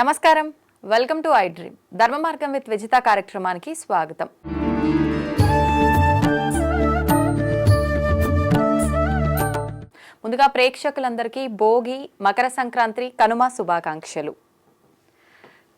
నమస్కారం. Welcome to I dream. ధర్మ మార్గం విత్ విజిత కార్యక్రమానికి స్వాగతం. ముందుగా ప్రేక్షకులందరికీ భోగి మకర సంక్రాంతి కనుమ శుభాకాంక్షలు.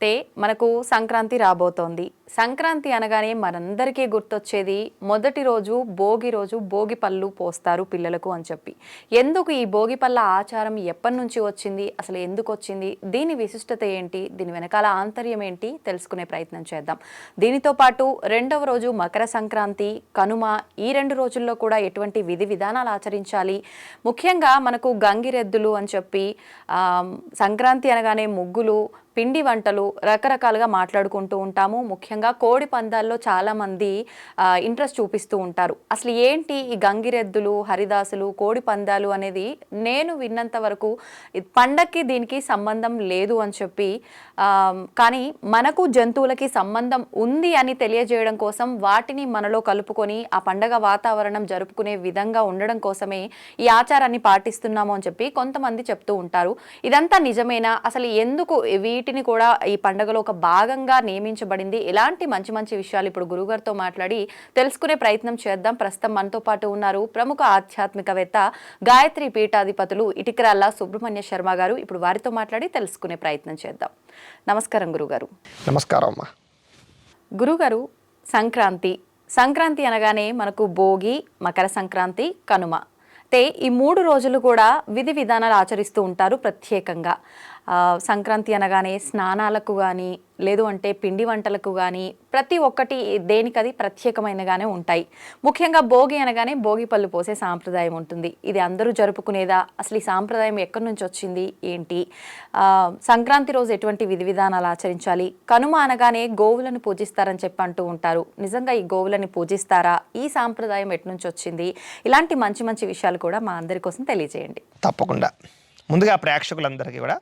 అంటే మనకు సంక్రాంతి రాబోతోంది. సంక్రాంతి అనగానే మనందరికీ గుర్తొచ్చేది మొదటి రోజు భోగి రోజు భోగి పళ్ళు పోస్తారు పిల్లలకు అని చెప్పి. ఎందుకు ఈ భోగి పళ్ళ ఆచారం ఎప్పటి నుంచి వచ్చింది? అసలు ఎందుకు వచ్చింది? దీని విశిష్టత ఏంటి? దీని వెనకాల ఆంతర్యం ఏంటి? తెలుసుకునే ప్రయత్నం చేద్దాం. దీనితో పాటు రెండవ రోజు మకర సంక్రాంతి కనుమ ఈ రెండు రోజుల్లో కూడా ఎటువంటి విధి విధానాలు ఆచరించాలి? ముఖ్యంగా మనకు గంగిరెద్దులు అని చెప్పి సంక్రాంతి అనగానే ముగ్గులు పిండి వంటలు రకరకాలుగా మాట్లాడుకుంటూ ఉంటాము. ముఖ్యంగా కోడి పందాల్లో చాలామంది ఇంట్రెస్ట్ చూపిస్తూ ఉంటారు. అసలు ఏంటి ఈ గంగిరెద్దులు హరిదాసులు కోడి పందాలు అనేది నేను విన్నంత వరకు పండక్కి దీనికి సంబంధం లేదు అని చెప్పి కానీ మనకు జంతువులకి సంబంధం ఉంది అని తెలియజేయడం కోసం వాటిని మనలో కలుపుకొని ఆ పండగ వాతావరణం జరుపుకునే విధంగా ఉండడం కోసమే ఈ ఆచారాన్ని పాటిస్తున్నాము అని చెప్పి కొంతమంది చెప్తూ ఉంటారు. ఇదంతా నిజమేనా? అసలు ఎందుకు వీటిని కూడా ఈ పండగలో ఒక భాగంగా నియమించబడింది. ఎలాంటి మంచి మంచి విషయాలు ఇప్పుడు గురుగారితో మాట్లాడి తెలుసుకునే ప్రయత్నం చేద్దాం. ప్రస్తుతం మనతో పాటు ఉన్నారు ప్రముఖ ఆధ్యాత్మికవేత్త గాయత్రి పీఠాధిపతులు ఇటికరాల్ల సుబ్రహ్మణ్య శర్మ గారు. ఇప్పుడు వారితో మాట్లాడి తెలుసుకునే ప్రయత్నం చేద్దాం. నమస్కారం గురుగారు. నమస్కారం అమ్మా. గురుగారు సంక్రాంతి. సంక్రాంతి అనగానే మనకు భోగి మకర సంక్రాంతి కనుమ. అయితే ఈ మూడు రోజులు కూడా విధి విధానాలు ఆచరిస్తూ ఉంటారు ప్రత్యేకంగా. సంక్రాంతి అనగానే స్నానాలకు కానీ లేదు అంటే పిండి వంటలకు కానీ ప్రతి ఒక్కటి దేనికది ప్రత్యేకమైనగానే ఉంటాయి. ముఖ్యంగా భోగి అనగానే భోగి పళ్ళు పోసే సాంప్రదాయం ఉంటుంది. ఇది అందరూ జరుపుకునేదా? అసలు ఈ సాంప్రదాయం ఎక్కడి నుంచి వచ్చింది? ఏంటి? సంక్రాంతి రోజు ఎటువంటి విధి విధానాలు ఆచరించాలి? కనుమ అనగానే గోవులను పూజిస్తారని చెప్పి అంటూ ఉంటారు. నిజంగా ఈ గోవులని పూజిస్తారా? ఈ సాంప్రదాయం ఎటు నుంచి వచ్చింది? ఇలాంటి మంచి మంచి విషయాలు కూడా మా అందరి కోసం తెలియజేయండి. తప్పకుండా. ముందుగా ప్రేక్షకులందరికీ కూడా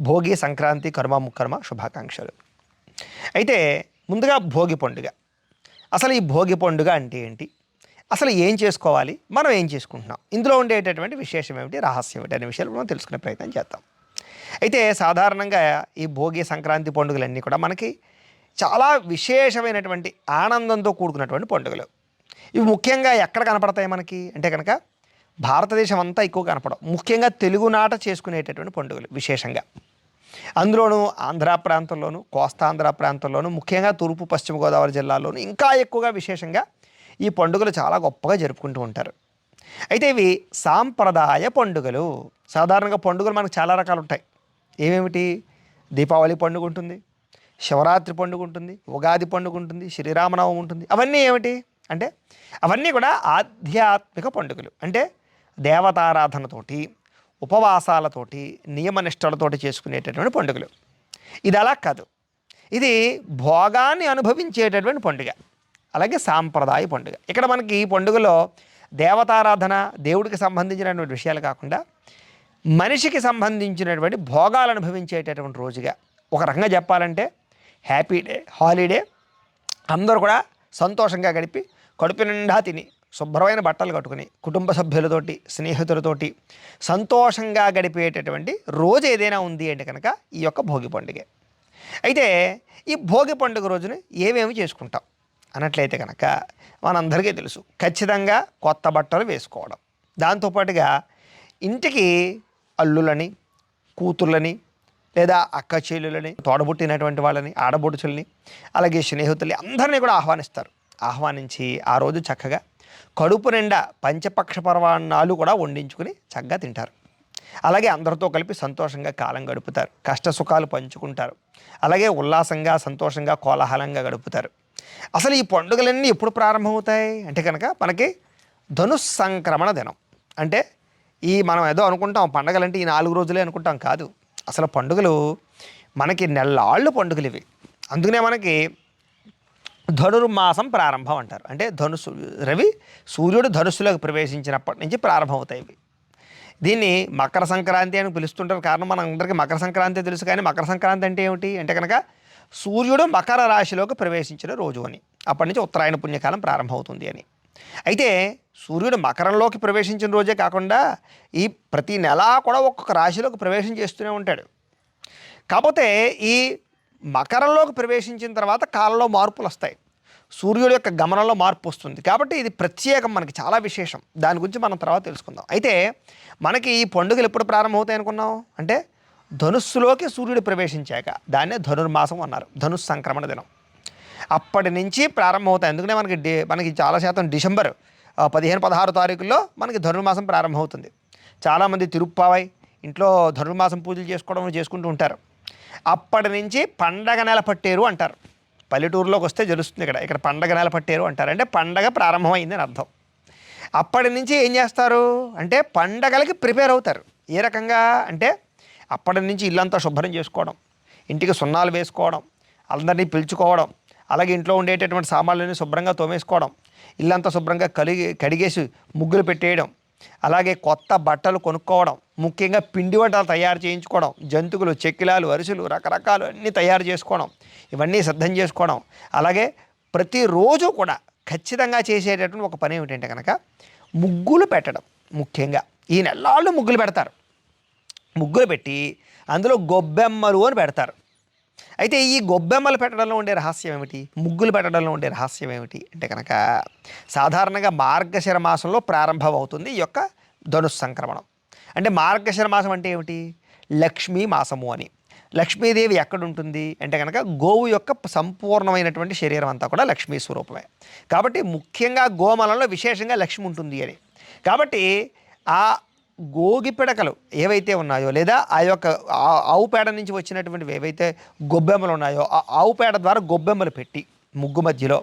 భోగి సంక్రాంతి కర్మ ముక్కర్మ శుభాకాంక్షలు. అయితే ముందుగా భోగి పండుగ. అసలు ఈ భోగి పండుగ అంటే ఏంటి? అసలు ఏం చేసుకోవాలి? మనం ఏం చేసుకుంటున్నాం? ఇందులో ఉండేటటువంటి విశేషం ఏమిటి? రహస్యం ఏమిటి? అనే విషయాలు మనం తెలుసుకునే ప్రయత్నం చేద్దాం. అయితే సాధారణంగా ఈ భోగి సంక్రాంతి పండుగలన్నీ కూడా మనకి చాలా విశేషమైనటువంటి ఆనందంతో కూడుకున్నటువంటి పండుగలు. ఇవి ముఖ్యంగా ఎక్కడ కనపడతాయి మనకి? అంటే కనుక భారతదేశం అంతా ఎక్కువ కనపడవు. ముఖ్యంగా తెలుగునాట చేసుకునేటటువంటి పండుగలు విశేషంగా. అందులోనూ ఆంధ్ర ప్రాంతంలోను కోస్తాంధ్ర ప్రాంతంలోను ముఖ్యంగా తూర్పు పశ్చిమ గోదావరి జిల్లాలోను ఇంకా ఎక్కువగా విశేషంగా ఈ పండుగలు చాలా గొప్పగా జరుపుకుంటూ ఉంటారు. అయితే ఇవి సాంప్రదాయ పండుగలు. సాధారణంగా పండుగలు మనకు చాలా రకాలు ఉంటాయి ఏమేమిటి? దీపావళి పండుగ ఉంటుంది శివరాత్రి పండుగ ఉంటుంది ఉగాది పండుగ ఉంటుంది శ్రీరామనవమి ఉంటుంది. అవన్నీ ఏమిటి? అంటే అవన్నీ కూడా ఆధ్యాత్మిక పండుగలు. అంటే దేవతారాధనతోటి ఉపవాసాలతోటి నియమనిష్టలతోటి చేసుకునేటటువంటి పండుగలు. ఇది అలా కాదు. ఇది భోగాన్ని అనుభవించేటటువంటి పండుగ. అలాగే సాంప్రదాయ పండుగ. ఇక్కడ మనకి ఈ పండుగలో దేవతారాధన దేవుడికి సంబంధించినటువంటి విషయాలు కాకుండా మనిషికి సంబంధించినటువంటి భోగాలు అనుభవించేటటువంటి రోజుగా ఒక రకంగా చెప్పాలంటే హ్యాపీ డే హాలిడే. అందరూ కూడా సంతోషంగా గడిపి కడుపు నిండా తిని శుభ్రమైన బట్టలు కట్టుకుని కుటుంబ సభ్యులతోటి స్నేహితులతోటి సంతోషంగా గడిపేటటువంటి రోజు ఏదైనా ఉంది అంటే కనుక ఈ యొక్క భోగి పండుగ. అయితే ఈ భోగి పండుగ రోజున ఏమేమి చేసుకుంటాం అన్నట్లయితే కనుక మనందరికీ తెలుసు. ఖచ్చితంగా కొత్త బట్టలు వేసుకోవడం. దాంతోపాటుగా ఇంటికి అల్లులని కూతుర్లని లేదా అక్క చెల్లులని తోడబుట్టినటువంటి వాళ్ళని ఆడబొడుచుల్ని అలాగే స్నేహితుల్ని అందరినీ కూడా ఆహ్వానిస్తారు. ఆహ్వానించి ఆ రోజు చక్కగా కడుపు నిండా పంచపక్ష పర్వాణాలు కూడా వండించుకుని చక్కగా తింటారు. అలాగే అందరితో కలిపి సంతోషంగా కాలం గడుపుతారు. కష్ట సుఖాలు పంచుకుంటారు. అలాగే ఉల్లాసంగా సంతోషంగా కోలాహలంగా గడుపుతారు. అసలు ఈ పండుగలన్నీ ఎప్పుడు ప్రారంభమవుతాయి? అంటే కనుక మనకి ధనుస్ సంక్రమణ దినం. అంటే ఈ మనం ఏదో అనుకుంటాం పండగలంటే ఈ నాలుగు రోజులే అనుకుంటాం కాదు. అసలు పండుగలు మనకి నెల్లాళ్ళు పండుగలు ఇవి. అందుకనే మనకి ధనుర్మాసం ప్రారంభం అంటారు అంటే ధనుసు రవి సూర్యుడు ధనుస్సులోకి ప్రవేశించినప్పటి నుంచి ప్రారంభమవుతాయి ఇవి. దీన్ని మకర సంక్రాంతి అని పిలుస్తుంటారు. కారణం మన అందరికీ మకర సంక్రాంతి తెలుసు కానీ మకర సంక్రాంతి అంటే ఏమిటి? అంటే కనుక సూర్యుడు మకర రాశిలోకి ప్రవేశించిన రోజు అని. అప్పటి నుంచి ఉత్తరాయణ పుణ్యకాలం ప్రారంభమవుతుంది అని. అయితే సూర్యుడు మకరంలోకి ప్రవేశించిన రోజే కాకుండా ఈ ప్రతి నెలా కూడా ఒక్కొక్క రాశిలోకి ప్రవేశం చేస్తూనే ఉంటాడు. కాకపోతే ఈ మకరంలోకి ప్రవేశించిన తర్వాత కాలంలో మార్పులు వస్తాయి సూర్యుడు యొక్క గమనంలో మార్పు వస్తుంది కాబట్టి ఇది ప్రత్యేకం మనకి చాలా విశేషం. దాని గురించి మనం తర్వాత తెలుసుకుందాం. అయితే మనకి ఈ పండుగలు ఎప్పుడు ప్రారంభమవుతాయి అనుకున్నాం అంటే ధనుస్సులోకి సూర్యుడు ప్రవేశించాక దాన్నే ధనుర్మాసం అన్నారు. ధనుస్ సంక్రమణ దినం. అప్పటి నుంచి ప్రారంభమవుతాయి. ఎందుకనే మనకి డి మనకి చాలా శాతం డిసెంబర్ పదిహేను పదహారు తారీఖుల్లో మనకి ధనుర్మాసం ప్రారంభమవుతుంది. చాలామంది తిరుప్పావై ఇంట్లో ధనుర్మాసం పూజలు చేసుకోవడం చేసుకుంటూ ఉంటారు. అప్పటి నుంచి పండగ నెల పట్టేరు అంటారు. పల్లెటూరులోకి వస్తే తెలుస్తుంది ఇక్కడ. ఇక్కడ పండగ నెల పట్టేరు అంటారు. అంటే పండగ ప్రారంభమైంది అని అర్థం. అప్పటి నుంచి ఏం చేస్తారు? అంటే పండగలకి ప్రిపేర్ అవుతారు. ఏ రకంగా? అంటే అప్పటి నుంచి ఇల్లంతా శుభ్రం చేసుకోవడం ఇంటికి సున్నాలు వేసుకోవడం అందరినీ పిలుచుకోవడం అలాగే ఇంట్లో ఉండేటటువంటి సామాన్లన్నీ శుభ్రంగా తోమేసుకోవడం ఇల్లంతా శుభ్రంగా కలిగి కడిగేసి ముగ్గులు పెట్టేయడం అలాగే కొత్త బట్టలు కొనుక్కోవడం ముఖ్యంగా పిండి వంటలు తయారు చేయించుకోవడం జంతువులు చెక్కిలాలు అరిసెలు రకరకాలు అన్నీ తయారు చేసుకోవడం ఇవన్నీ సిద్ధం చేసుకోవడం. అలాగే ప్రతిరోజు కూడా ఖచ్చితంగా చేసేటటువంటి ఒక పని ఏమిటంటే కనుక ముగ్గులు పెట్టడం ముఖ్యంగా. ఈ నెలలు ముగ్గులు పెడతారు. ముగ్గులు పెట్టి అందులో గొబ్బెమ్మలు అని పెడతారు. అయితే ఈ గొబ్బెమ్మలు పెట్టడంలో ఉండే రహస్యం ఏమిటి? ముగ్గులు పెట్టడంలో ఉండే రహస్యం ఏమిటి? అంటే కనుక సాధారణంగా మార్గశిర మాసంలో ప్రారంభం అవుతుంది ఈ యొక్క ధనుస్ సంక్రమణం. అంటే మార్గశిర మాసం అంటే ఏమిటి? లక్ష్మీ మాసము అని. లక్ష్మీదేవి ఎక్కడుంటుంది? అంటే కనుక గోవు యొక్క సంపూర్ణమైనటువంటి శరీరం అంతా కూడా లక్ష్మీ స్వరూపమే. కాబట్టి ముఖ్యంగా గోమలంలో విశేషంగా లక్ష్మి ఉంటుంది అని. కాబట్టి ఆ గోగి పిడకలు ఏవైతే ఉన్నాయో లేదా ఆ యొక్క ఆ- ఆవు పేడ నుంచి వచ్చినటువంటివి ఏవైతే గొబ్బెమ్మలు ఉన్నాయో ఆ ఆవు పేడ ద్వారా గొబ్బెమ్మలు పెట్టి ముగ్గు మధ్యలో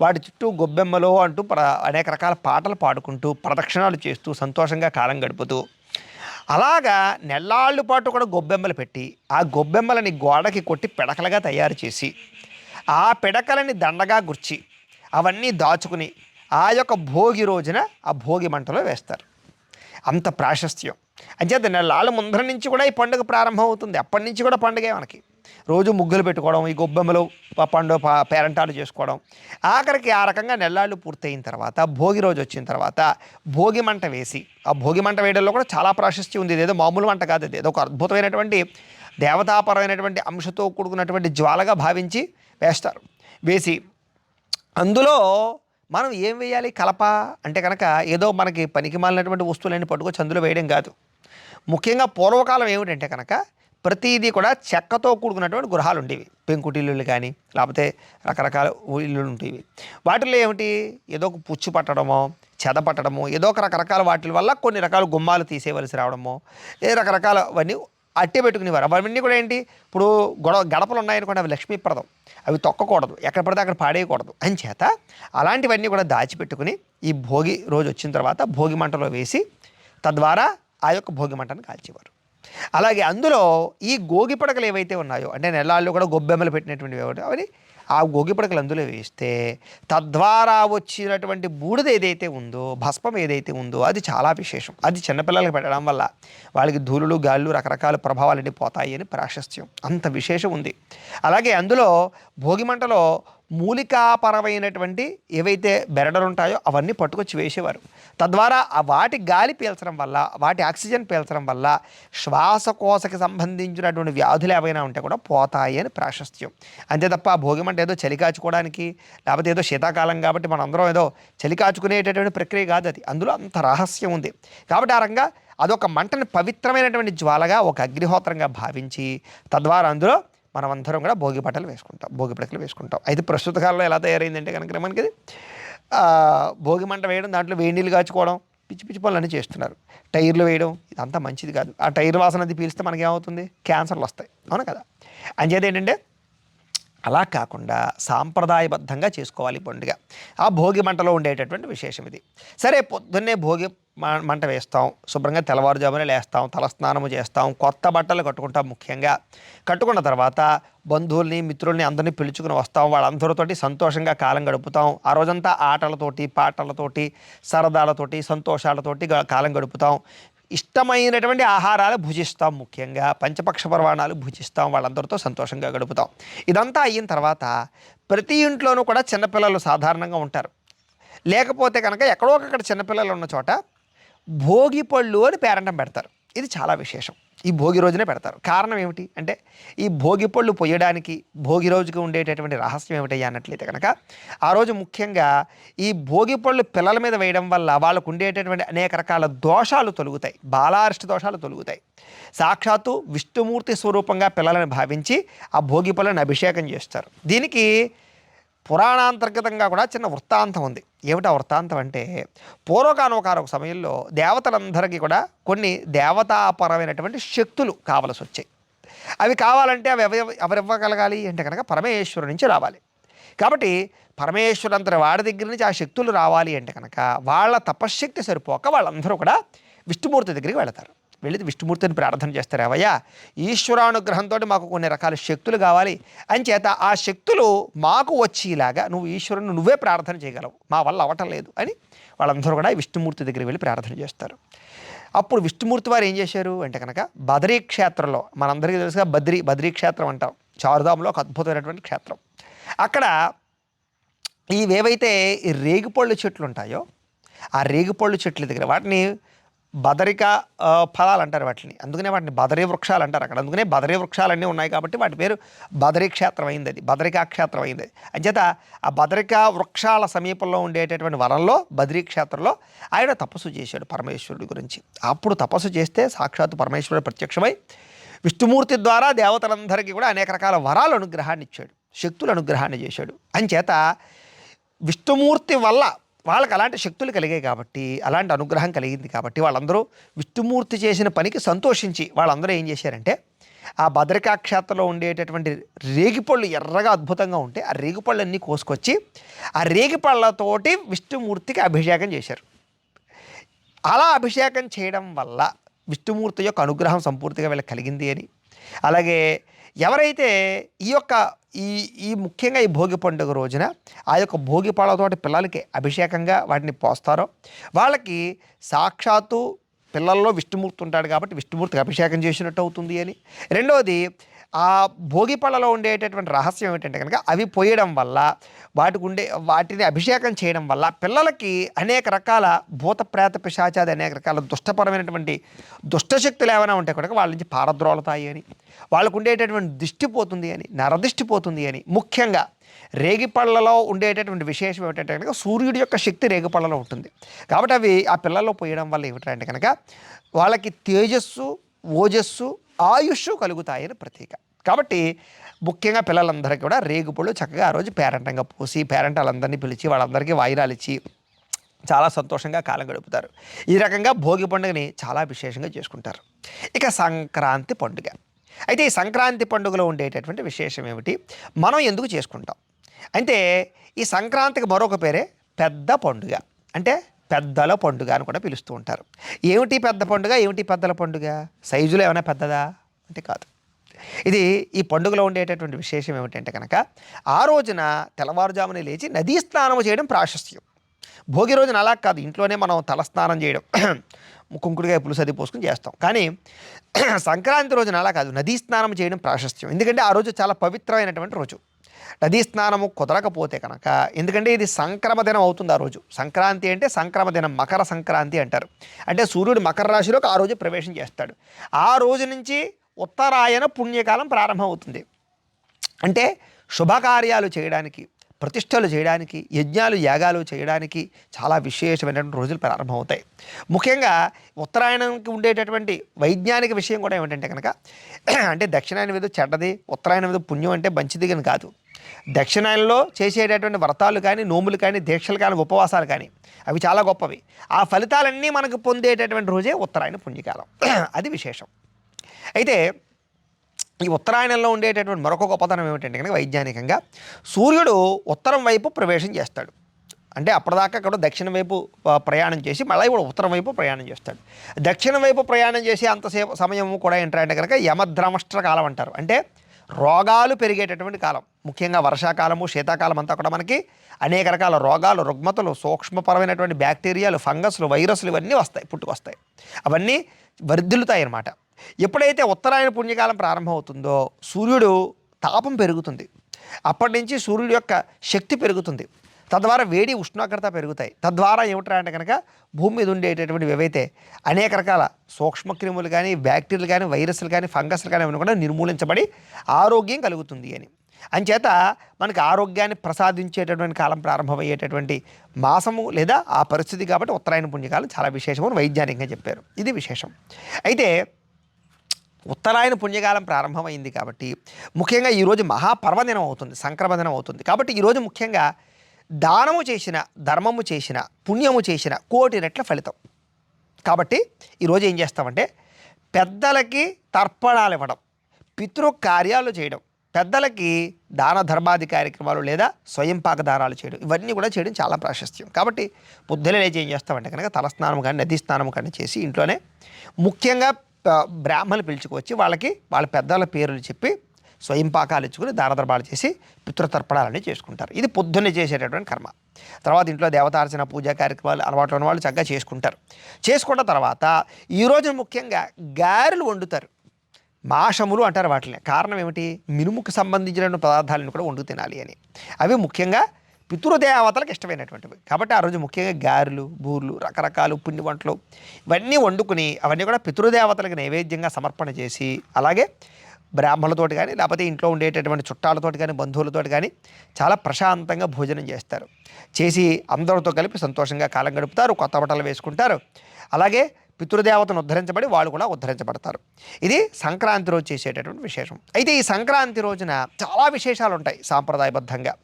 వాటి చుట్టూ గొబ్బెమ్మలు అంటూ ప్ర అనేక రకాల పాటలు పాడుకుంటూ ప్రదక్షిణాలు చేస్తూ సంతోషంగా కాలం గడుపుతూ అలాగా నెల్లాళ్ళు పాటు కూడా గొబ్బెమ్మలు పెట్టి ఆ గొబ్బెమ్మలని గోడకి కొట్టి పిడకలుగా తయారు చేసి ఆ పిడకలని దండగా గుర్చి అవన్నీ దాచుకుని ఆ యొక్క భోగి రోజున ఆ భోగి మంటలో వేస్తారు. అంత ప్రాశస్త్యం. అంచేత నెలల ముందర నుంచి కూడా ఈ పండుగ ప్రారంభం అవుతుంది అప్పటి నుంచి కూడా పండుగే మనకి. రోజు ముగ్గులు పెట్టుకోవడం ఈ గొబ్బెమ్మలు పండుగ పండు పేరంటాలు చేసుకోవడం. ఆఖరికి ఆ రకంగా నెల్లాళ్ళు పూర్తయిన తర్వాత భోగి రోజు వచ్చిన తర్వాత భోగి మంట వేసి ఆ భోగి మంట వేయడంలో కూడా చాలా ప్రాశస్త్యం ఉంది. ఇదేదో మామూలు మంట కాదు ఇది. ఏదో ఒక అద్భుతమైనటువంటి దేవతాపరమైనటువంటి అంశతో కూడుకున్నటువంటి జ్వాలగా భావించి వేస్తారు. వేసి అందులో మనం ఏం వేయాలి? కలప? అంటే కనుక ఏదో మనకి పనికి మాలినటువంటి వస్తువులన్నీ పట్టుకొచ్చి అందులో వేయడం కాదు. ముఖ్యంగా పూర్వకాలం ఏమిటంటే కనుక ప్రతిదీ కూడా చెక్కతో కూడుకున్నటువంటి గృహాలు ఉండేవి పెంకుటిల్లులు కానీ లేకపోతే రకరకాల ఇల్లులు ఉండేవి వాటిల్లో ఏమిటి? ఏదో ఒక పుచ్చు పట్టడమో చెద పట్టడమో ఏదో ఒక రకరకాల వాటి వల్ల కొన్ని రకాల గుమ్మాలు తీసేయవలసి రావడమో ఏ రకరకాలవన్నీ అట్టే పెట్టుకునేవారు. అవన్నీ కూడా ఏంటి? ఇప్పుడు గొడవ గడపలు ఉన్నాయనుకోండి అవి లక్ష్మీప్రదం అవి తొక్కకూడదు. ఎక్కడ పడితే అక్కడ పాడేయకూడదు. అని చేత అలాంటివన్నీ కూడా దాచిపెట్టుకుని ఈ భోగి రోజు వచ్చిన తర్వాత భోగి మంటలో వేసి తద్వారా ఆ యొక్క భోగి మంటను కాల్చేవారు. అలాగే అందులో ఈ గోగి పడకలు ఏవైతే ఉన్నాయో అంటే నెలాళ్ళు కూడా గొబ్బెమ్మలు పెట్టినటువంటివి అవి ఆ గోగి పడకలు అందులో వేస్తే తద్వారా వచ్చినటువంటి బూడిద ఏదైతే ఉందో భస్మం ఏదైతే ఉందో అది చాలా విశేషం. అది చిన్నపిల్లలకి పెట్టడం వల్ల వాళ్ళకి ధూళులు గాళ్ళు రకరకాల ప్రభావాలన్నీ పోతాయి అని ప్రాశస్త్యం. అంత విశేషం ఉంది. అలాగే అందులో భోగి మంటలో మూలికాపరమైనటువంటి ఏవైతే బెరడలు ఉంటాయో అవన్నీ పట్టుకొచ్చి వేసేవారు. తద్వారా ఆ వాటి గాలి పీల్చడం వల్ల వాటి ఆక్సిజన్ పీల్చడం వల్ల శ్వాసకోశకి సంబంధించినటువంటి వ్యాధులు ఏవైనా ఉంటే కూడా పోతాయి అని ప్రాశస్త్యం. అంతే తప్ప ఆ భోగి మంట ఏదో చలి కాచుకోవడానికి లేకపోతే ఏదో శీతాకాలం కాబట్టి మనందరం అందరం ఏదో చలి కాచుకునేటటువంటి ప్రక్రియ కాదు అది. అందులో అంత రహస్యం ఉంది. కాబట్టి ఆ రంగా అదొక మంటని పవిత్రమైనటువంటి జ్వాలగా ఒక అగ్నిహోత్రంగా భావించి తద్వారా అందులో మనం అందరం కూడా భోగి బట్టలు వేసుకుంటాం భోగి పిడకలు వేసుకుంటాం. అయితే ప్రస్తుత కాలంలో ఎలా తయారైందంటే కనుక మనకి భోగి మంట వేయడం దాంట్లో వేడి నీళ్ళు కాచుకోవడం పిచ్చి పిచ్చి పనులు అన్నీ చేస్తున్నారు. టైర్లు వేయడం ఇదంతా మంచిది కాదు. ఆ టైర్ వాసన అది పీలిస్తే మనకి ఏమవుతుంది క్యాన్సర్లు వస్తాయి. అవునా కదా? అంచేది ఏంటంటే అలా కాకుండా సాంప్రదాయబద్ధంగా చేసుకోవాలి పండుగ. ఆ భోగి మంటలో ఉండేటటువంటి విశేషం ఇది. సరే పొద్దున్నే భోగి మ- మంట వేస్తాం. శుభ్రంగా తెల్లవారుజామునే లేస్తాం. తలస్నానము చేస్తాం. కొత్త బట్టలు కట్టుకుంటాం ముఖ్యంగా. కట్టుకున్న తర్వాత బంధువుల్ని మిత్రుల్ని అందరినీ పిలుచుకుని వస్తాం. వాళ్ళందరితోటి సంతోషంగా కాలం గడుపుతాం. ఆ రోజంతా ఆటలతోటి పాటలతోటి సరదాలతోటి సంతోషాలతోటి కాలం గడుపుతాం. ఇష్టమైనటువంటి ఆహారాలు భుజిస్తాం ముఖ్యంగా. పంచపక్ష పర్వాణాలు భుజిస్తాం. వాళ్ళందరితో సంతోషంగా గడుపుతాం. ఇదంతా అయిన తర్వాత ప్రతి ఇంట్లోనూ కూడా చిన్నపిల్లలు సాధారణంగా ఉంటారు. లేకపోతే కనుక ఎక్కడో ఒకక్కడ చిన్నపిల్లలు ఉన్న చోట భోగి పళ్ళు అని పేరంటం పెడతారు. ఇది చాలా విశేషం. ఈ భోగి రోజునే పెడతారు. కారణం ఏమిటి? అంటే ఈ భోగి పళ్ళు పొయ్యడానికి భోగి రోజుకి ఉండేటటువంటి రహస్యం ఏమిటయ్యా అన్నట్లయితే కనుక ఆ రోజు ముఖ్యంగా ఈ భోగి పళ్ళు పిల్లల మీద వేయడం వల్ల వాళ్ళకు ఉండేటటువంటి అనేక రకాల దోషాలు తొలుగుతాయి. బాలారిష్ట దోషాలు తొలుగుతాయి. సాక్షాత్తు విష్ణుమూర్తి స్వరూపంగా పిల్లలను భావించి ఆ భోగి పళ్ళను అభిషేకం చేస్తారు. దీనికి పురాణాంతర్గతంగా కూడా చిన్న వృత్తాంతం ఉంది. ఏమిటా వృత్తాంతం అంటే పూర్వకానోకారొక సమయంలో దేవతలందరికీ కూడా కొన్ని దేవతాపరమైనటువంటి శక్తులు కావలసి వచ్చాయి. అవి కావాలంటే అవి ఎవరివ్వగలగాలి? అంటే కనుక పరమేశ్వరు నుంచి రావాలి. కాబట్టి పరమేశ్వరంతటి వాడి దగ్గర నుంచి ఆ శక్తులు రావాలి అంటే కనుక వాళ్ళ తపశ్శక్తి సరిపోక వాళ్ళందరూ కూడా విష్ణుమూర్తి దగ్గరికి వెళతారు. వెళ్ళి విష్ణుమూర్తిని ప్రార్థన చేస్తారు. అవయ్యా ఈశ్వరానుగ్రహంతో మాకు కొన్ని రకాల శక్తులు కావాలి. అని చేత ఆ శక్తులు మాకు వచ్చేలాగా నువ్వు ఈశ్వరుని నువ్వే ప్రార్థన చేయగలవు. మా వల్ల అవ్వటం లేదు అని వాళ్ళందరూ కూడా విష్ణుమూర్తి దగ్గరికి వెళ్ళి ప్రార్థన చేస్తారు. అప్పుడు విష్ణుమూర్తి వారు ఏం చేశారు అంటే కనుక బద్రీ క్షేత్రంలో మనందరికీ తెలుసుగా బద్రీ బద్రీ క్షేత్రం అంటాం. చారుధాంలో ఒక అద్భుతమైనటువంటి క్షేత్రం. అక్కడ ఇవేవైతే ఈ రేగిపళ్ళు చెట్లు ఉంటాయో ఆ రేగిపళ్ళు చెట్ల దగ్గర వాటిని బదరిక ఫలాలు అంటారు వాటిని. అందుకనే వాటిని బదరీ వృక్షాలు అంటారు అక్కడ. అందుకనే బదరీ వృక్షాలన్నీ ఉన్నాయి కాబట్టి వాటి పేరు బదరీ క్షేత్రం అయింది అది బదరికా క్షేత్రం అయింది అది. అంచేత ఆ బదరికా వృక్షాల సమీపంలో ఉండేటటువంటి వనంలో బదరీ క్షేత్రంలో ఆయన తపస్సు చేశాడు పరమేశ్వరుడి గురించి. అప్పుడు తపస్సు చేస్తే సాక్షాత్తు పరమేశ్వరుడు ప్రత్యక్షమై విష్ణుమూర్తి ద్వారా దేవతలందరికీ కూడా అనేక రకాల వరాలు అనుగ్రహాన్ని ఇచ్చాడు శక్తుల అనుగ్రహాన్ని చేశాడు. అంచేత విష్ణుమూర్తి వల్ల వాళ్ళకి అలాంటి శక్తులు కలిగాయి కాబట్టి అలాంటి అనుగ్రహం కలిగింది కాబట్టి వాళ్ళందరూ విష్ణుమూర్తి చేసిన పనికి సంతోషించి వాళ్ళందరూ ఏం చేశారంటే ఆ భద్రకాక్షేత్రలో ఉండేటటువంటి రేగిపళ్ళు ఎర్రగా అద్భుతంగా ఉంటే ఆ రేగిపళ్ళన్నీ కోసుకొచ్చి ఆ రేగిపళ్ళతోటి విష్ణుమూర్తికి అభిషేకం చేశారు. అలా అభిషేకం చేయడం వల్ల విష్ణుమూర్తి యొక్క అనుగ్రహం సంపూర్తిగా వీళ్ళకి కలిగింది అని. అలాగే ఎవరైతే ఈ యొక్క ఈ ఈ ముఖ్యంగా ఈ భోగి పండుగ రోజున ఆ యొక్క భోగి పళ్ళతోటి పిల్లలకి అభిషేకంగా వాటిని పోస్తారో. వాళ్ళకి సాక్షాత్తు పిల్లల్లో విష్ణుమూర్తి ఉంటాడు కాబట్టి విష్ణుమూర్తికి అభిషేకం చేసినట్టు అవుతుంది అని. రెండవది ఆ భోగి పళ్ళలో ఉండేటటువంటి రహస్యం ఏమిటంటే కనుక అవి పోయడం వల్ల వాటికి ఉండే వాటిని అభిషేకం చేయడం వల్ల పిల్లలకి అనేక రకాల భూత ప్రేత పిశాచాది అనేక రకాల దుష్టపరమైనటువంటి దుష్టశక్తులు ఏమైనా ఉంటే కనుక వాళ్ళ నుంచి పారద్రోలుతాయి అని. వాళ్ళకు ఉండేటటువంటి దిష్టి పోతుంది అని నరదిష్టి పోతుంది అని. ముఖ్యంగా రేగిపళ్ళలో ఉండేటటువంటి విశేషం ఏమిటంటే కనుక సూర్యుడి యొక్క శక్తి రేగిపళ్ళలో ఉంటుంది. కాబట్టి అవి ఆ పిల్లల్లో పోయడం వల్ల ఏమిటంటే కనుక వాళ్ళకి తేజస్సు ఓజస్సు ఆయుష్ కలుగుతాయని ప్రతీక. కాబట్టి ముఖ్యంగా పిల్లలందరికీ కూడా రేగుపళ్ళు చక్కగా ఆ రోజు పేరంటంగా పోసి పేరెంట్ వాళ్ళందరినీ పిలిచి వాళ్ళందరికీ వాయినాలు ఇచ్చి చాలా సంతోషంగా కాలం గడుపుతారు. ఈ రకంగా భోగి పండుగని చాలా విశేషంగా చేసుకుంటారు. ఇక సంక్రాంతి పండుగ. అయితే ఈ సంక్రాంతి పండుగలో ఉండేటటువంటి విశేషం ఏమిటి? మనం ఎందుకు చేసుకుంటాం? అంటే ఈ సంక్రాంతికి మరొక పేరే పెద్ద పండుగ. అంటే పెద్దల పండుగ అని కూడా పిలుస్తూ ఉంటారు. ఏమిటి పెద్ద పండుగ? ఏమిటి పెద్దల పండుగ? సైజులో ఏమైనా పెద్దదా? అంటే కాదు. ఇది ఈ పండుగలో ఉండేటటువంటి విశేషం ఏమిటంటే కనుక ఆ రోజున తెల్లవారుజామున లేచి నదీ స్నానం చేయడం ప్రాశస్త్యం. భోగి రోజున అలా కాదు ఇంట్లోనే మనం తలస్నానం చేయడం. కుంకుడుకాయ పులుసు అది పోసుకుని చేస్తాం. కానీ సంక్రాంతి రోజున అలా కాదు నదీ స్నానం చేయడం ప్రాశస్త్యం. ఎందుకంటే ఆ రోజు చాలా పవిత్రమైనటువంటి రోజు. నదీ స్నానము కుదరకపోతే కనుక ఎందుకంటే ఇది సంక్రమ దినం అవుతుంది ఆ రోజు. సంక్రాంతి అంటే సంక్రమ దినం మకర సంక్రాంతి అంటారు. అంటే సూర్యుడు మకర రాశిలోకి ఆ రోజు ప్రవేశం చేస్తాడు. ఆ రోజు నుంచి ఉత్తరాయణ పుణ్యకాలం ప్రారంభమవుతుంది. అంటే శుభకార్యాలు చేయడానికి ప్రతిష్టలు చేయడానికి యజ్ఞాలు యాగాలు చేయడానికి చాలా విశేషమైనటువంటి రోజులు ప్రారంభమవుతాయి. ముఖ్యంగా ఉత్తరాయణంకి ఉండేటటువంటి వైజ్ఞానిక విషయం కూడా ఏమిటంటే కనుక అంటే దక్షిణాయన మీద చెడ్డది ఉత్తరాయణ మీద పుణ్యం అంటే మంచిది కానీ కాదు. దక్షిణాయనంలో చేసేటటువంటి వ్రతాలు కానీ నోములు కానీ దీక్షలు కానీ ఉపవాసాలు కానీ అవి చాలా గొప్పవి. ఆ ఫలితాలన్నీ మనకు పొందేటటువంటి రోజే ఉత్తరాయణ పుణ్యకాలం. అది విశేషం. అయితే ఈ ఉత్తరాయణంలో ఉండేటటువంటి మరొక గొప్పతనం ఏమిటంటే కనుక వైజ్ఞానికంగా సూర్యుడు ఉత్తరం వైపు ప్రవేశం చేస్తాడు. అంటే అప్పటిదాకా అక్కడ దక్షిణ వైపు ప్రయాణం చేసి మళ్ళీ ఇప్పుడు ఉత్తరం వైపు ప్రయాణం చేస్తాడు. దక్షిణ వైపు ప్రయాణం చేసి అంతసేపు సమయము కూడా ఏంటంటే కనుక యమధ్రమష్ట్ర కాలం అంటారు. అంటే రోగాలు పెరిగేటటువంటి కాలం. ముఖ్యంగా వర్షాకాలము శీతాకాలం అంతా కూడా మనకి అనేక రకాల రోగాలు రుగ్మతలు సూక్ష్మపరమైనటువంటి బ్యాక్టీరియాలు ఫంగస్లు వైరస్లు ఇవన్నీ వస్తాయి పుట్టుకొస్తాయి. అవన్నీ వర్ధిల్లుతాయి అన్నమాట ఎప్పుడైతే ఉత్తరాయణ పుణ్యకాలం ప్రారంభమవుతుందో సూర్యుడు తాపం పెరుగుతుంది. అప్పటి నుంచి సూర్యుడి యొక్క శక్తి పెరుగుతుంది. తద్వారా వేడి ఉష్ణోగ్రత పెరుగుతాయి. తద్వారా ఏమిట్రా అంటే కనుక భూమి మీద ఉండేటటువంటి ఏవైతే అనేక రకాల సూక్ష్మక్రిములు కానీ బ్యాక్టీరియలు కానీ వైరస్లు కానీ ఫంగస్లు కానీ కూడా నిర్మూలించబడి ఆరోగ్యం కలుగుతుంది అని. అంచేత మనకి ఆరోగ్యాన్ని ప్రసాదించేటటువంటి కాలం ప్రారంభమయ్యేటటువంటి మాసము లేదా ఆ పరిస్థితి కాబట్టి ఉత్తరాయణ పుణ్యకాలం చాలా విశేషము వైజ్ఞానికంగా చెప్పారు. ఇది విశేషం. అయితే ఉత్తరాయణ పుణ్యకాలం ప్రారంభమైంది కాబట్టి ముఖ్యంగా ఈరోజు మహాపర్వదినం అవుతుంది సంక్రమదినం అవుతుంది. కాబట్టి ఈరోజు ముఖ్యంగా దానము చేసిన ధర్మము చేసిన పుణ్యము చేసిన కోటి రెట్ల ఫలితం. కాబట్టి ఈరోజు ఏం చేస్తామంటే పెద్దలకి తర్పణాలు ఇవ్వడం పితృ కార్యాలు చేయడం పెద్దలకి దాన ధర్మాది కార్యక్రమాలు లేదా స్వయం పాక దానాలు చేయడం ఇవన్నీ కూడా చేయడం చాలా ప్రాశస్త్యం. కాబట్టి పొద్దున లేచి ఏం చేస్తామంటే కనుక తలస్నానం కానీ నది స్నానం కానీ చేసి ఇంట్లోనే ముఖ్యంగా ఆ, బ్రాహ్మణులు పిలుచుకొచ్చి వాళ్ళకి వాళ్ళ పెద్దల పేర్లు చెప్పి స్వయం పాకాలు ఇచ్చుకుని దాన చేసి పితృతర్పణాలన్నీ చేసుకుంటారు. ఇది పొద్దున్నే చేసేటటువంటి కర్మ. తర్వాత ఇంట్లో దేవతార్చన పూజా కార్యక్రమాలు అలవాటు ఉన్న వాళ్ళు చక్కగా చేసుకుంటారు. చేసుకున్న తర్వాత ఈరోజు ముఖ్యంగా గారెలు వండుతారు. మాషములు అంటారు వాటిని. కారణం ఏమిటి? మినుముకు సంబంధించిన పదార్థాలను కూడా వండు తినాలి అని. అవి ముఖ్యంగా పితృదేవతలకు ఇష్టమైనటువంటివి. కాబట్టి ఆ రోజు ముఖ్యంగా గారెలు బూర్లు రకరకాలు పిండి వంటలు ఇవన్నీ వండుకుని అవన్నీ కూడా పితృదేవతలకు నైవేద్యంగా సమర్పణ చేసి అలాగే బ్రాహ్మణులతోటి కానీ లేకపోతే ఇంట్లో ఉండేటటువంటి చుట్టాలతోటి కానీ బంధువులతోటి కానీ చాలా ప్రశాంతంగా భోజనం చేస్తారు. చేసి అందరితో కలిపి సంతోషంగా కాలం గడుపుతారు కొత్త బట్టలు వేసుకుంటారు. అలాగే పితృదేవతను ఉద్ధరించబడి వాళ్ళు కూడా ఉద్ధరించబడతారు. ఇది సంక్రాంతి రోజు చేసేటటువంటి విశేషం. అయితే ఈ సంక్రాంతి రోజున చాలా విశేషాలు ఉంటాయి సాంప్రదాయబద్ధంగా.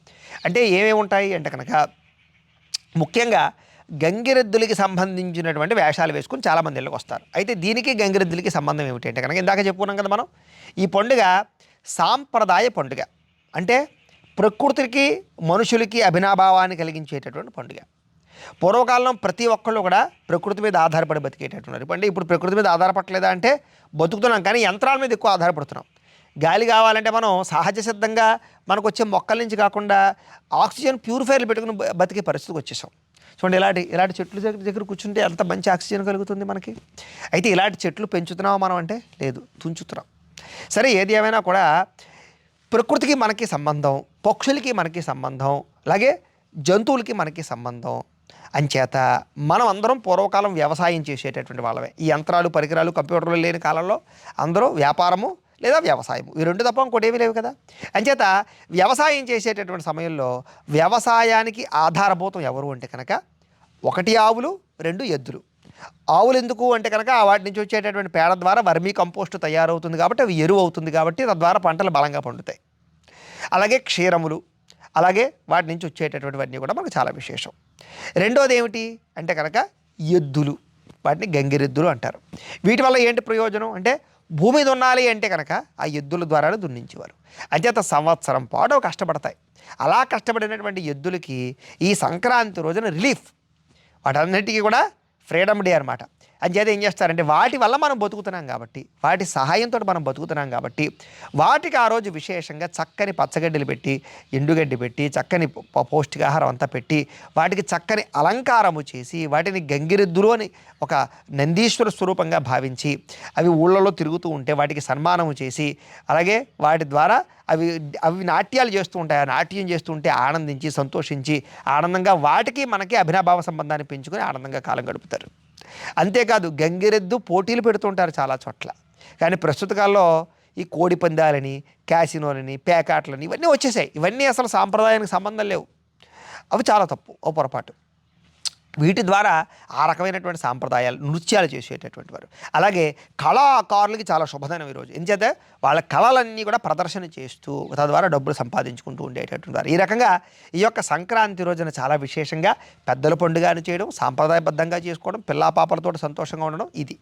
అంటే ఏమేమి ఉంటాయి అంటే కనుక ముఖ్యంగా గంగిరెద్దులకి సంబంధించినటువంటి వేషాలు వేసుకుని చాలామంది ఇళ్ళకి వస్తారు. అయితే దీనికి గంగిరెద్దులకి సంబంధం ఏమిటి అంటే కనుక ఇందాక చెప్పుకున్నాం కదా మనం ఈ పండుగ సాంప్రదాయ పండుగ. అంటే ప్రకృతికి మనుషులకి అభినాభావాన్ని కలిగించేటటువంటి పండుగ. పూర్వకాలం ప్రతి ఒక్కళ్ళు కూడా ప్రకృతి మీద ఆధారపడి బతికేటట్టున్నారు. అంటే ఇప్పుడు ప్రకృతి మీద ఆధారపడలేదా అంటే బతుకుతున్నాం కానీ యంత్రాల మీద ఎక్కువ ఆధారపడుతున్నాం. గాలి కావాలంటే మనం సహజ సిద్ధంగా మనకు వచ్చే మొక్కల నుంచి కాకుండా ఆక్సిజన్ ప్యూరిఫైర్లు పెట్టుకుని బతికే పరిస్థితికి వచ్చేసాం. చూడండి ఇలాంటి ఇలాంటి చెట్లు దగ్గర దగ్గర కూర్చుంటే ఎంత మంచి ఆక్సిజన్ కలుగుతుంది మనకి? అయితే ఇలాంటి చెట్లు పెంచుతున్నామా మనం అంటే లేదు తుంచుతున్నాం. సరే ఏది ఏమైనా కూడా ప్రకృతికి మనకి సంబంధం పక్షులకి మనకి సంబంధం అలాగే జంతువులకి మనకి సంబంధం. అంచేత మనం అందరం పూర్వకాలం వ్యవసాయం చేసేటటువంటి వాళ్ళమే. ఈ యంత్రాలు పరికరాలు కంప్యూటర్లు లేని కాలంలో అందరూ వ్యాపారము లేదా వ్యవసాయము. ఈ రెండు తప్ప ఇంకోటి ఏమీ లేవు కదా. అంచేత వ్యవసాయం చేసేటటువంటి సమయంలో వ్యవసాయానికి ఆధారభూతం ఎవరు అంటే కనుక ఒకటి ఆవులు రెండు ఎద్దులు. ఆవులు ఎందుకు అంటే కనుక వాటి నుంచి వచ్చేటటువంటి పేడ ద్వారా వర్మీ కంపోస్ట్ తయారవుతుంది కాబట్టి అవి ఎరువు అవుతుంది కాబట్టి తద్వారా పంటలు బలంగా పండుతాయి. అలాగే క్షీరములు అలాగే వాటి నుంచి వచ్చేటటువంటివన్నీ కూడా మనకు చాలా విశేషం. రెండోది ఏమిటి అంటే కనుక ఎద్దులు వాటిని గంగిరెద్దులు అంటారు. వీటి వల్ల ఏంటి ప్రయోజనం అంటే భూమి దున్నాలి అంటే కనుక ఆ ఎద్దుల ద్వారానే దున్నించేవారు. అంచేత సంవత్సరం పాటు కష్టపడతాయి. అలా కష్టపడినటువంటి ఎద్దులకి ఈ సంక్రాంతి రోజున రిలీఫ్. వాటన్నిటికీ కూడా ఫ్రీడమ్ డే అనమాట అంచేత ఏం చేస్తారంటే వాటి వల్ల మనం బతుకుతున్నాం కాబట్టి వాటి సహాయంతో మనం బతుకుతున్నాం కాబట్టి వాటికి ఆ రోజు విశేషంగా చక్కని పచ్చగడ్డలు పెట్టి ఎండుగడ్డి పెట్టి చక్కని పౌష్టికాహారం అంతా పెట్టి వాటికి చక్కని అలంకారము చేసి వాటిని గంగిరెద్దులు అని ఒక నందీశ్వర స్వరూపంగా భావించి అవి ఊళ్ళలో తిరుగుతూ ఉంటే వాటికి సన్మానము చేసి అలాగే వాటి ద్వారా అవి అవి నాట్యాలు చేస్తూ ఉంటాయి. ఆ నాట్యం చేస్తూ ఉంటే ఆనందించి సంతోషించి ఆనందంగా వాటికి మనకి అభినాభావ సంబంధాన్ని పెంచుకొని ఆనందంగా కాలం గడుపుతారు. అంతేకాదు గంగిరెద్దు పోటీలు పెడుతుంటారు చాలా చోట్ల. కానీ ప్రస్తుత కాలంలో ఈ కోడి పందాలని క్యాసినోలని పేకాట్లని ఇవన్నీ వచ్చేసాయి. ఇవన్నీ అసలు సాంప్రదాయానికి సంబంధం లేవు. అవి చాలా తప్పు ఓ పొరపాటు. వీటి ద్వారా ఆ రకమైనటువంటి సాంప్రదాయాలు నృత్యాలు చేసేటటువంటి వారు. అలాగే కళాకారులకి చాలా శుభదనం ఈరోజు. ఎందుచేత వాళ్ళ కళలన్నీ కూడా ప్రదర్శన చేస్తూ తద్వారా డబ్బులు సంపాదించుకుంటూ ఉండేటటువంటి వారు. ఈ రకంగా ఈ యొక్క సంక్రాంతి రోజున చాలా విశేషంగా పెద్దల పండుగను చేయడం సాంప్రదాయబద్ధంగా చేసుకోవడం పిల్లా పాపలతో సంతోషంగా ఉండడం ఇది.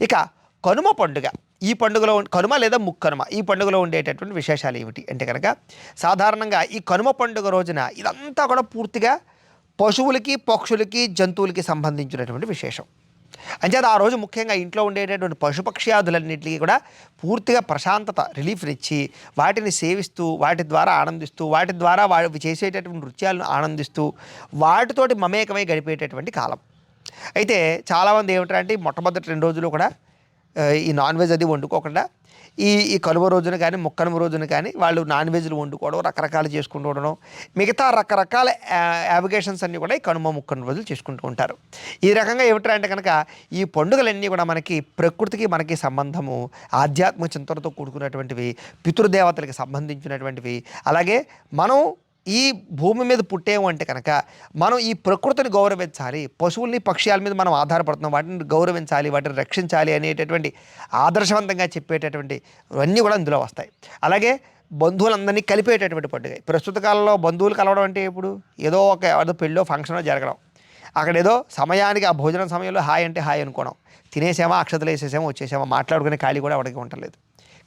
ఇక కనుమ పండుగ. ఈ పండుగలో కనుమ లేదా ముక్కనుమ? ఈ పండుగలో ఉండేటటువంటి విశేషాలు ఏమిటి? అంటే కనుక సాధారణంగా ఈ కనుమ పండుగ రోజున ఇదంతా కూడా పూర్తిగా పశువులకి పక్షులకి జంతువులకి సంబంధించినటువంటి విశేషం. అంచేత ఆ రోజు ముఖ్యంగా ఇంట్లో ఉండేటటువంటి పశుపక్ష్యాదులన్నింటికి కూడా పూర్తిగా ప్రశాంతత రిలీఫ్నిచ్చి వాటిని సేవిస్తూ వాటి ద్వారా ఆనందిస్తూ వాటి ద్వారా వాటి చేసేటటువంటి నృత్యాలను ఆనందిస్తూ వాటితోటి మమేకమై గడిపేటటువంటి కాలం. అయితే చాలామంది ఏమిటంటే మొట్టమొదటి రెండు రోజులు కూడా ఈ నాన్ వెజ్ అది వండుకోకుండా ఈ ఈ కలువ రోజున కానీ ముక్కనుమ రోజున కానీ వాళ్ళు నాన్ వెజ్లు వండుకోవడం రకరకాలు చేసుకుంటూ ఉండడం మిగతా రకరకాల యావిగేషన్స్ అన్నీ కూడా ఈ కనుమ ముక్కను రోజులు చేసుకుంటూ ఉంటారు. ఈ రకంగా ఏమిట్రా అంటే కనుక ఈ పండుగలన్నీ కూడా మనకి ప్రకృతికి మనకి సంబంధము ఆధ్యాత్మిక చింతనతో కూడుకున్నటువంటివి పితృదేవతలకి సంబంధించినటువంటివి అలాగే మనం ఈ భూమి మీద పుట్టేము అంటే కనుక మనం ఈ ప్రకృతిని గౌరవించాలి పశువుల్ని పక్షాల మీద మనం ఆధారపడుతున్నాం వాటిని గౌరవించాలి వాటిని రక్షించాలి అనేటటువంటి ఆదర్శవంతంగా చెప్పేటటువంటి అన్నీ కూడా ఇందులో వస్తాయి. అలాగే బంధువులందరినీ కలిపేటటువంటి పండుగ. ప్రస్తుత కాలంలో బంధువులు కలవడం అంటే ఇప్పుడు ఏదో ఒక ఏదో పెళ్ళో ఫంక్షనో జరగడం. అక్కడ ఏదో సమయానికి ఆ భోజనం సమయంలో హాయ్ అంటే హాయ్ అనుకోవడం. తినేసామా అక్షతలు వేసేసామా వచ్చేసామా మాట్లాడుకునే ఖాళీ కూడా ఎవరికి ఉండలేదు.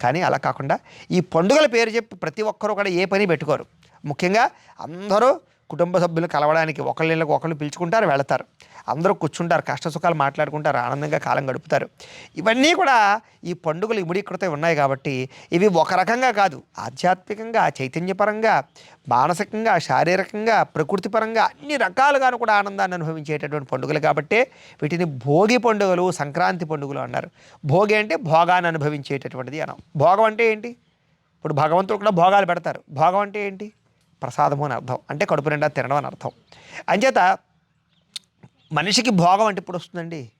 కానీ అలా కాకుండా ఈ పండుగల పేరు చెప్పి ప్రతి ఒక్కరూ కూడా ఏ పని పెట్టుకోరు. ముఖ్యంగా అందరూ కుటుంబ సభ్యులు కలవడానికి ఒకళ్ళకి ఒకళ్ళు పిలుచుకుంటారు వెళతారు. అందరూ కూర్చుంటారు కష్ట సుఖాలు మాట్లాడుకుంటారు ఆనందంగా కాలం గడుపుతారు. ఇవన్నీ కూడా ఈ పండుగలు ఇముడీకృతం ఉన్నాయి కాబట్టి ఇవి ఒక రకంగా కాదు ఆధ్యాత్మికంగా చైతన్యపరంగా మానసికంగా శారీరకంగా ప్రకృతిపరంగా అన్ని రకాలుగాను కూడా ఆనందాన్ని అనుభవించేటటువంటి పండుగలు కాబట్టి వీటిని భోగి పండుగలు సంక్రాంతి పండుగలు అన్నారు. భోగి అంటే భోగాన్ని అనుభవించేటటువంటిది అనం. భోగం అంటే ఏంటి? ఇప్పుడు భగవంతుడు కూడా భోగాలు పెడతారు. భోగం అంటే ఏంటి? ప్రసాదము అని అర్థం. అంటే కడుపు నిండా తినడం అని అర్థం. అంచేత మనిషికి భోగం అంటే ఇప్పుడు వస్తుందండి?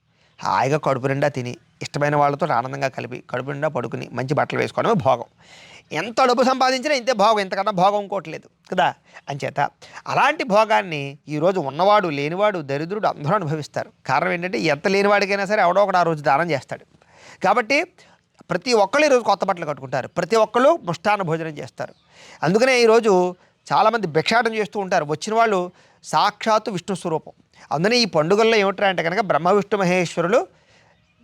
హాయిగా కడుపు నిండా తిని ఇష్టమైన వాళ్ళతో ఆనందంగా కలిపి కడుపు నిండా పడుకుని మంచి బట్టలు వేసుకోవడమే భోగం. ఎంత డబ్బు సంపాదించినా ఇంతే భోగం ఇంతకన్నా భోగం ఇంకోటి లేదు కదా? అంచేత అలాంటి భోగాన్ని ఈరోజు ఉన్నవాడు లేనివాడు దరిద్రుడు అందరూ అనుభవిస్తారు. కారణం ఏంటంటే ఎంత లేనివాడికైనా సరే ఎవడో ఒకడు ఆ రోజు దానం చేస్తాడు. కాబట్టి ప్రతి ఒక్కళ్ళు ఈరోజు కొత్త బట్టలు కట్టుకుంటారు. ప్రతి ఒక్కళ్ళు ముష్టాన్న భోజనం చేస్తారు. అందుకనే ఈరోజు చాలామంది భిక్షాటం చేస్తూ ఉంటారు. వచ్చిన వాళ్ళు సాక్షాత్తు విష్ణు స్వరూపం. అందుకనే ఈ పండుగల్లో ఏమిటారు అంటే కనుక బ్రహ్మ విష్ణు మహేశ్వరులు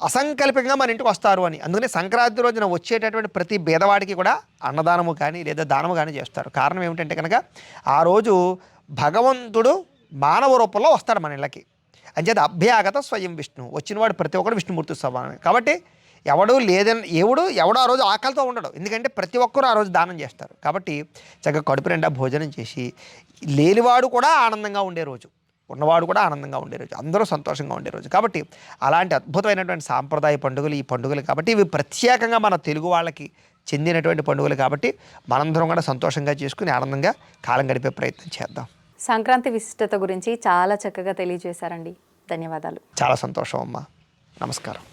అసంకల్పికంగా మన ఇంటికి వస్తారు అని. అందుకని సంక్రాంతి రోజున వచ్చేటటువంటి ప్రతి భేదవాడికి కూడా అన్నదానము కానీ లేదా దానము కానీ చేస్తారు. కారణం ఏమిటంటే కనుక ఆ రోజు భగవంతుడు మానవ రూపంలో వస్తాడు మన ఇళ్ళకి. అంచేత అభ్యాగత స్వయం విష్ణు. వచ్చినవాడు ప్రతి ఒక్కరు విష్ణుమూర్తి సమానం కాబట్టి ఎవడు లేదని ఎవడు ఎవడు ఆ రోజు ఆకలితో ఉండడు. ఎందుకంటే ప్రతి ఒక్కరు ఆ రోజు దానం చేస్తారు. కాబట్టి చక్కగా కడుపు నిండా భోజనం చేసి లేనివాడు కూడా ఆనందంగా ఉండే రోజు. ఉన్నవాడు కూడా ఆనందంగా ఉండే రోజు. అందరూ సంతోషంగా ఉండే రోజు. కాబట్టి అలాంటి అద్భుతమైనటువంటి సాంప్రదాయ పండుగలు ఈ పండుగలు కాబట్టి ఇవి ప్రత్యేకంగా మన తెలుగు వాళ్ళకి చెందినటువంటి పండుగలు కాబట్టి మనందరం కూడా సంతోషంగా చేసుకుని ఆనందంగా కాలం గడిపే ప్రయత్నం చేద్దాం. సంక్రాంతి విశిష్టత గురించి చాలా చక్కగా తెలియజేశారండి. ధన్యవాదాలు. చాలా సంతోషం అమ్మా. నమస్కారం.